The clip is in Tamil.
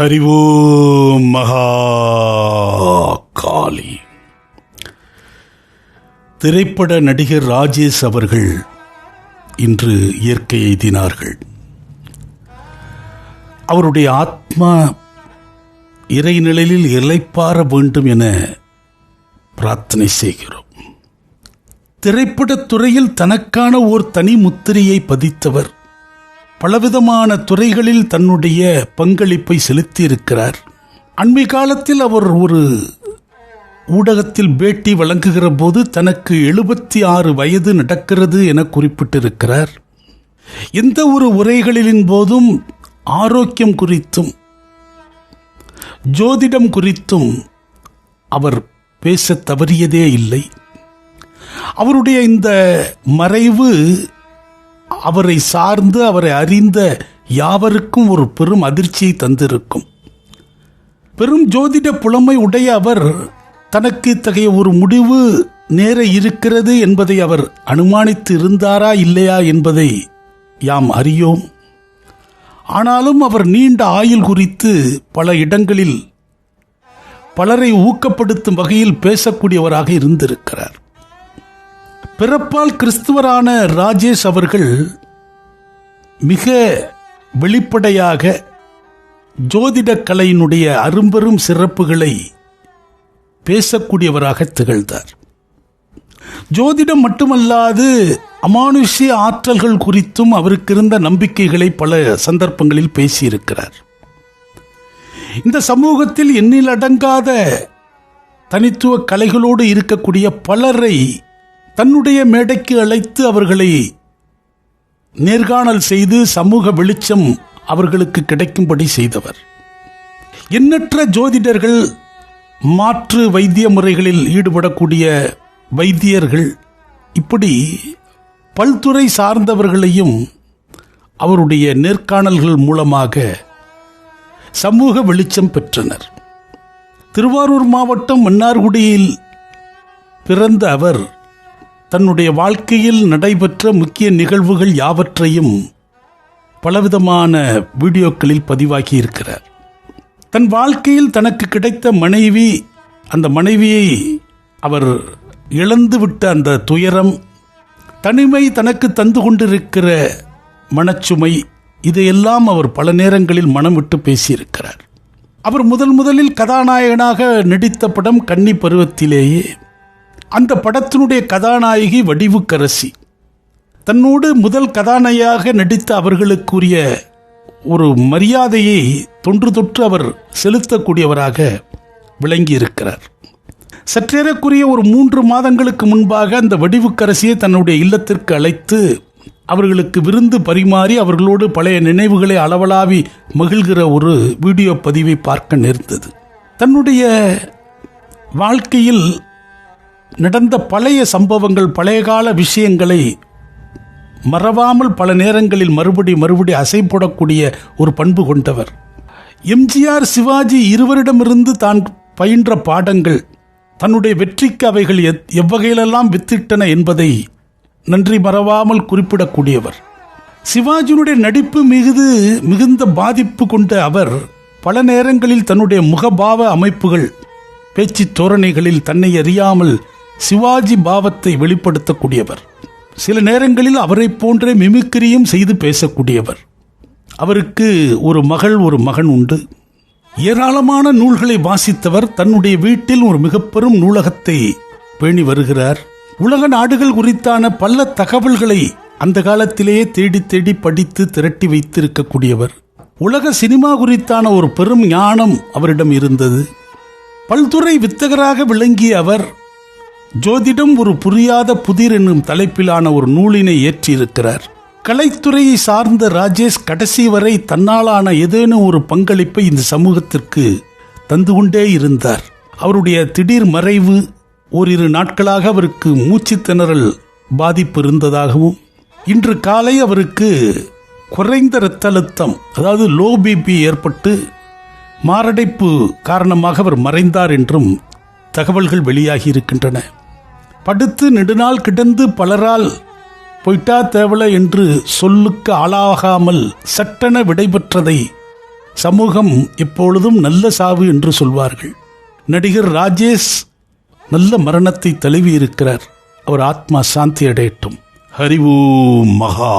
ஹரிவோம் மகா காளி திரைப்பட நடிகர் ராஜேஷ் அவர்கள் இன்று இயற்கை எய்தினார்கள். அவருடைய ஆத்மா இறைநிழலில் இலைப்பார வேண்டும் என பிரார்த்தனை செய்கிறோம். திரைப்படத் துறையில் தனக்கான ஓர் தனி முத்திரையை பதித்தவர் பலவிதமான துறைகளில் தன்னுடைய பங்களிப்பை செலுத்தியிருக்கிறார். அண்மை காலத்தில் அவர் ஒரு ஊடகத்தில் பேட்டி வழங்குகிற போது தனக்கு எழுபத்தி ஆறு வயது நடக்கிறது என குறிப்பிட்டிருக்கிறார். எந்த ஒரு உரைகளின் போதும் ஆரோக்கியம் குறித்தும் ஜோதிடம் குறித்தும் அவர் பேச தவறியதே இல்லை. அவருடைய இந்த மறைவு அவரை சார்ந்து அவரை அறிந்த யாவருக்கும் ஒரு பெரும் அதிர்ச்சியை தந்திருக்கும். பெரும் ஜோதிட புலமை உடைய அவர் தனக்கு இத்தகைய ஒரு முடிவு நேர இருக்கிறது என்பதை அவர் அனுமானித்து இருந்தாரா இல்லையா என்பதை யாம் அறியோம். ஆனாலும் அவர் நீண்ட ஆயுள் குறித்து பல இடங்களில் பலரை ஊக்கப்படுத்தும் வகையில் பேசக்கூடியவராக இருந்திருக்கிறார். பிறப்பால் கிறிஸ்துவரான ராஜேஷ் அவர்கள் மிக வெளிப்படையாக ஜோதிடக் கலையினுடைய அரும்பெரும் சிறப்புகளை பேசக்கூடியவராக திகழ்ந்தார். ஜோதிடம் மட்டுமல்லாது அமானுஷ்ய ஆற்றல்கள் குறித்தும் அவருக்கு இருந்த நம்பிக்கைகளை பல சந்தர்ப்பங்களில் பேசியிருக்கிறார். இந்த சமூகத்தில் எண்ணிலடங்காத தனித்துவ கலைகளோடு இருக்கக்கூடிய பலரை தன்னுடைய மேடைக்கு அழைத்து அவர்களை நேர்காணல் செய்து சமூக வெளிச்சம் அவர்களுக்கு கிடைக்கும்படி செய்தவர். எண்ணற்ற ஜோதிடர்கள் மாற்று வைத்திய முறைகளில் ஈடுபடக்கூடிய வைத்தியர்கள் இப்படி பல்துறை சார்ந்தவர்களையும் அவருடைய நேர்காணல்கள் மூலமாக சமூக வெளிச்சம் பெற்றனர். திருவாரூர் மாவட்டம் மன்னார்குடியில் பிறந்த அவர் தன்னுடைய வாழ்க்கையில் நடைபெற்ற முக்கிய நிகழ்வுகள் யாவற்றையும் பலவிதமான வீடியோக்களில் பதிவாகி இருக்கிறார் தன் வாழ்க்கையில் தனக்கு கிடைத்த மனைவி அந்த மனைவியை அவர் இழந்துவிட்ட அந்த துயரம் தனிமை தனக்கு தந்து கொண்டிருக்கிற மனச்சுமை இதையெல்லாம் அவர் பல நேரங்களில் மனம் விட்டு பேசியிருக்கிறார். அவர் முதல் முதலில் கதாநாயகனாக நடித்த படம் கன்னி பருவத்திலேயே அந்த படத்தினுடைய கதாநாயகி வடிவுக்கரசி. தன்னோடு முதல் கதாநாயகியாக நடித்த அவர்களுக்குரிய ஒரு மரியாதையை தொன்று தொற்று அவர் செலுத்தக்கூடியவராக விளங்கி இருக்கிறார் சற்றேறக்குரிய ஒரு மூன்று மாதங்களுக்கு முன்பாக அந்த வடிவுக்கரசியை தன்னுடைய இல்லத்திற்கு அழைத்து அவர்களுக்கு விருந்து பரிமாறி அவர்களோடு பழைய நினைவுகளை அளவலாவி மகிழ்கிற ஒரு வீடியோ பதிவை பார்க்க நேர்ந்தது. தன்னுடைய வாழ்க்கையில் நடந்த பழைய சம்பவங்கள் பழைய கால விஷயங்களை மறவாமல் பல நேரங்களில் மறுபடி மறுபடி அசை போடக்கூடிய ஒரு பண்பு கொண்டவர். எம்ஜிஆர் சிவாஜி இருவரிடமிருந்து தான் பயின்ற பாடங்கள் தன்னுடைய வெற்றிக்கு அவைகள் எத்- எவ்வகையிலெல்லாம் வித்திட்டன என்பதை நன்றி மறவாமல் குறிப்பிடக்கூடியவர். சிவாஜியினுடைய நடிப்பு மிகுது மிகுந்த பாதிப்பு கொண்ட அவர் பல நேரங்களில் தன்னுடைய முகபாவ அமைப்புகள் பேச்சு தோரணைகளில் தன்னை அறியாமல் சிவாஜி பாவத்தை வெளிப்படுத்தக்கூடியவர். சில நேரங்களில் அவரைப் போன்றே மிமிக்கிரியும் செய்து பேசக்கூடியவர். அவருக்கு ஒரு மகள் ஒரு மகன் உண்டு. ஏராளமான நூல்களை வாசித்தவர் தன்னுடைய வீட்டில் ஒரு மிக பெரும் நூலகத்தை பேணி வருகிறார். உலக நாடுகள் குறித்தான பல தகவல்களை அந்த காலத்திலேயே தேடி தேடி படித்து திரட்டி வைத்திருக்கக்கூடியவர். உலக சினிமா குறித்தான ஒரு பெரும் ஞானம் அவரிடம் இருந்தது. பல்துறை வித்தகராக விளங்கிய அவர் ஜோதிடம் ஒரு புரியாத புதிர் என்னும் தலைப்பிலான ஒரு நூலினை ஏற்றியிருக்கிறார். கலைத்துறையை சார்ந்த ராஜேஷ் கடைசி வரை தன்னாலான ஏதேனும் ஒரு பங்களிப்பை இந்த சமூகத்திற்கு தந்து கொண்டே இருந்தார். அவருடைய திடீர் மறைவு ஓரிரு நாட்களாக அவருக்கு மூச்சு திணறல் பாதிப்பு இருந்ததாகவும் இன்று காலை அவருக்கு குறைந்த இரத்த அழுத்தம் அதாவது லோ பிபி ஏற்பட்டு மாரடைப்பு காரணமாக அவர் மறைந்தார் என்றும் தகவல்கள் வெளியாகி இருக்கின்றன. படுத்து நெடுநாள் கிடந்து பலரால் பொய்ட்டா தேவல என்று சொல்லுக்கு ஆளாகாமல் சட்டென விடைபெற்றதை சமூகம் எப்பொழுதும் நல்ல சாவு என்று சொல்வார்கள். நடிகர் ராஜேஷ் நல்ல மரணத்தை தழுவி இருக்கிறார் அவர் ஆத்மா சாந்தி அடையட்டும். ஹரிவு மகா